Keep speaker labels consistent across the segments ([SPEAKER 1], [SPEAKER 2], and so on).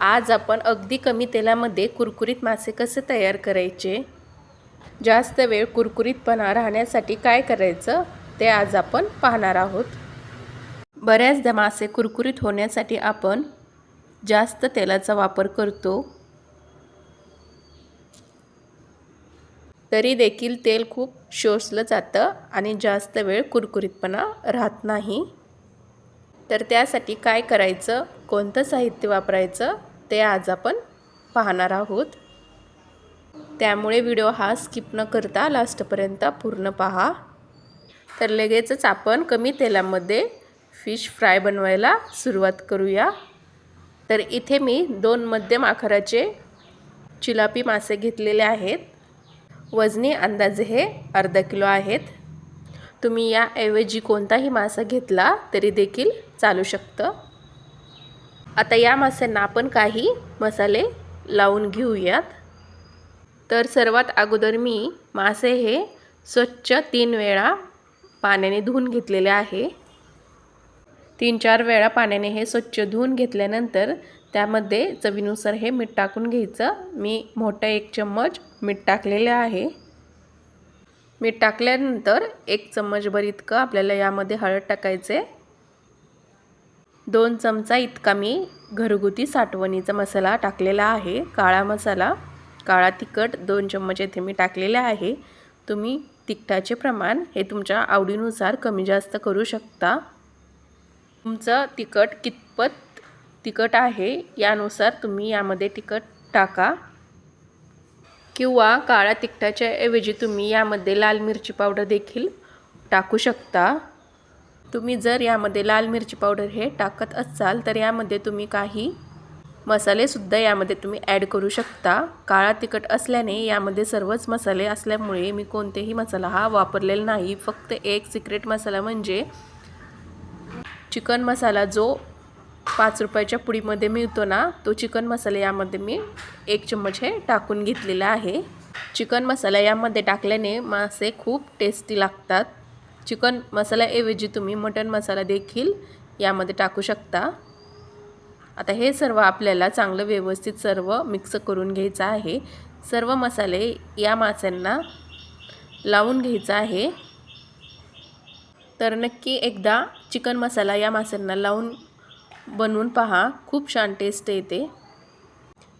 [SPEAKER 1] आज आपण अगदी कमी तेलामध्ये कुरकुरीत मासे कसे तयार करायचे? जास्त वेळ कुरकुरीतपणा राहण्यासाठी काय करायचं? ते आज आपण पाहणार आहोत. बऱ्याचदा मासे कुरकुरीत होण्यासाठी आपण जास्त तेलाचा वापर करतो. तरी देखील तेल खूप शोषलं जातं आणि जास्त वेळ कुरकुरीतपणा राहत नाही. तर त्यासाठी काय करायचं? कोणतं साहित्य वापरायचं? ते आज आपण पाहणार आहोत. त्यामुळे व्हिडिओ हा स्किप न करता लास्टपर्यंत पूर्ण पहा. तर लगेचच आपण कमी तेलामध्ये फिश फ्राय बनवायला सुरुवात करूया. तर इथे मी दोन मध्यम आकाराचे चिलापी मासे घेतलेले आहेत. वजनी अंदाजे हे अर्धा किलो आहेत. तुम्ही याऐवजी कोणताही मासा घेतला तरी देखील चालू शकतं. आता या माशांना आपण काही मसाले लावून घेऊयात. तर सर्वात अगोदर मी मासे हे स्वच्छ तीन वेळा पाण्याने धुवून घेतलेले आहे. तीन चार वेळा पाण्याने हे स्वच्छ धुवून घेतल्यानंतर त्यामध्ये चवीनुसार हे मीठ टाकून घ्यायचं. मी मोठं एक चम्मच मीठ टाकलेलं आहे. मीठ टाकल्यानंतर एक चम्मचभर इतकं आपल्याला यामध्ये हळद टाकायचे. दोन चमचा इतका मी घरगुती साठवणीचा मसाला टाकलेला आहे. काळा मसाला काळा तिखट दोन चम्मच येथे मी टाकलेले आहे. तुम्ही तिखटाचे प्रमाण हे तुमच्या आवडीनुसार कमी जास्त करू शकता. तुमचं तिखट कितपत तिखट आहे यानुसार तुम्ही यामध्ये तिखट टाका. किंवा काळ्या तिखटाच्या ऐवजी तुम्ही यामध्ये लाल मिरची पावडर देखील टाकू शकता. तुम्ही जर यामध्ये लाल मिरची पावडर हे टाकत असाल तर यामध्ये तुम्ही काही मसालेसुद्धा यामध्ये तुम्ही ॲड करू शकता. काळा तिखट असल्याने यामध्ये सर्वच मसाले असल्यामुळे मी कोणतेही मसाला हा वापरलेला नाही. फक्त एक सिक्रेट मसाला म्हणजे चिकन मसाला जो पाच रुपयाच्या पुडीमध्ये मिळतो ना तो चिकन मसाला यामध्ये मी एक चम्मच हे टाकून घेतलेला आहे. चिकन मसाला यामध्ये टाकल्याने मासे खूप टेस्टी लागतात. चिकन मसाल्याऐवजी तुम्ही मटन मसाला देखील यामध्ये टाकू शकता. आता हे सर्व आपल्याला चांगलं व्यवस्थित सर्व मिक्स करून घ्यायचं आहे. सर्व मसाले या माशांना लावून घ्यायचा आहे. तर नक्की एकदा चिकन मसाला या माशांना लावून बनवून पहा. खूप छान टेस्ट येते.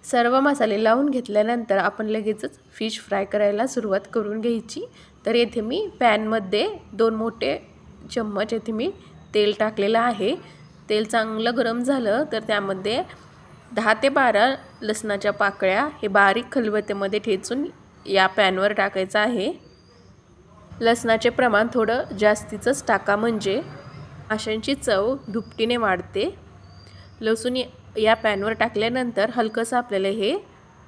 [SPEAKER 1] सर्व मसाले लावून घेतल्यानंतर आपण लगेचच फिश फ्राय करायला सुरुवात करून घ्यायची. तर येथे मी पॅनमध्ये दोन मोठे चम्मच येथे मी तेल टाकलेलं आहे. तेल चांगलं गरम झालं तर त्यामध्ये दहा ते बारा लसणाच्या पाकळ्या हे बारीक खलबत्त्यामध्ये ठेचून या पॅनवर टाकायचं आहे. लसणाचे प्रमाण थोडं जास्तीचंच टाका म्हणजे माशांची चव दुपटीने वाढते. लसूण या पॅनवर टाकल्यानंतर हलकंसं आपल्याला हे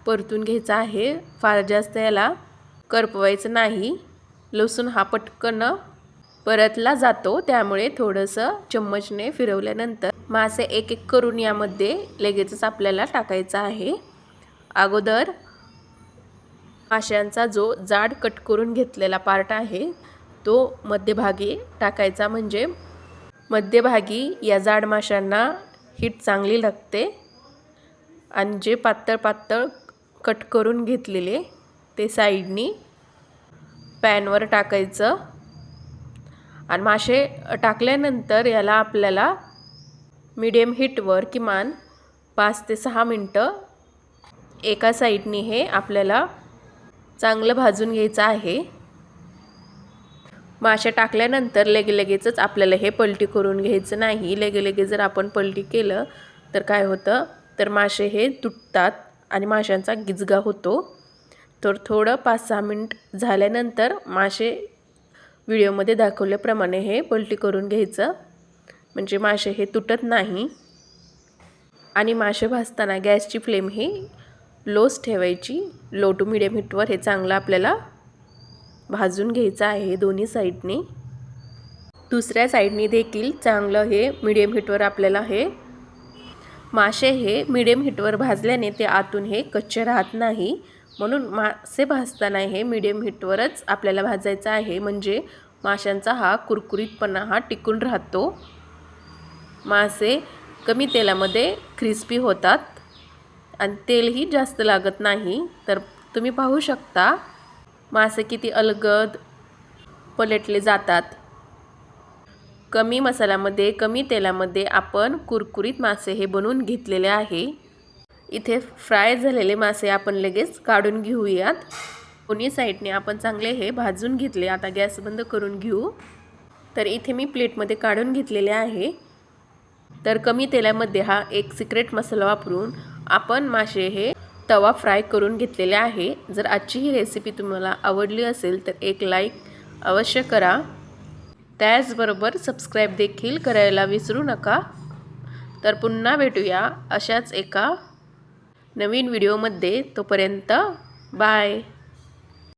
[SPEAKER 1] परतून घ्यायचं आहे. फार जास्त याला करपवायचं नाही. लसूण हा पटकन परतला जातो त्यामुळे थोडंसं चम्मचने फिरवल्यानंतर मासे एक एक करून यामध्ये लगेचच आपल्याला टाकायचा आहे. अगोदर माशांचा जो जाड कट करून घेतलेला पार्ट आहे तो मध्यभागी टाकायचा. म्हणजे मध्यभागी या जाड माशांना हीट चांगली लागते. आणि जे पातळ पातळ कट करून घेतलेले ते साईडनी पॅनवर टाकायचं. आणि मासे टाकल्यानंतर याला आपल्याला मीडियम हीटवर किमान पाच ते सहा मिनटं एका साईडनी हे आपल्याला चांगलं भाजून घ्यायचं आहे. मासे टाकल्यानंतर लगे लगेचच आपल्याला हे पलटी करून घ्यायचं नाही. लगे लगे जर आपण पलटी केलं तर काय होतं? तर मासे हे तुटतात आणि माशांचा गिजगा होतो. तर थोडं पाच सहा मिनिट झाल्यानंतर मासे व्हिडिओमध्ये दाखवल्याप्रमाणे हे पलटी करून घ्यायचं. म्हणजे मासे हे तुटत नाही. आणि मासे भाजताना गॅसची फ्लेम ही लोच ठेवायची. लो टू मिडियम हीटवर हे चांगलं आपल्याला भाजून घ्यायचं आहे दोन्ही साईडने दुसऱ्या साईडने देखील चांगलं हे मिडियम हीटवर आपल्याला हे मासे हे मिडियम हीटवर भाजल्याने ते आतून हे कच्चे राहत नाही. म्हणून मासे भाजताना हे मिडियम हीटवरच आपल्याला भाजायचं आहे. म्हणजे माशांचा हा कुरकुरीतपणा हा टिकून राहतो. मासे कमी तेलामध्ये क्रिस्पी होतात. आणि तेलही जास्त लागत नाही. तर तुम्ही पाहू शकता मासे किती अलगद पलटले जातात. कमी मसाल्यामध्ये कमी तेलामध्ये आपण कुरकुरीत मासे हे बनवून घेतलेले आहे. इथे फ्राय झालेले मासे आपण लगेच काढून घेऊयात. दोन्ही साईडने आपण चांगले हे भाजून घेतले. आता गॅस बंद करून घेऊ. तर इथे मी प्लेटमध्ये काढून घेतलेले आहे. तर कमी तेलामध्ये हा एक सिक्रेट मसाला वापरून आपण मासे हे तवा फ्राय करून घेतलेले आहे. जर आजची ही रेसिपी तुम्हाला आवडली असेल तर एक लाईक अवश्य करा. त्याचबरोबर सबस्क्राईब देखील करायला विसरू नका. तर पुन्हा भेटूया अशाच एका नवीन व्हिडिओमध्ये तोपर्यंत बाय.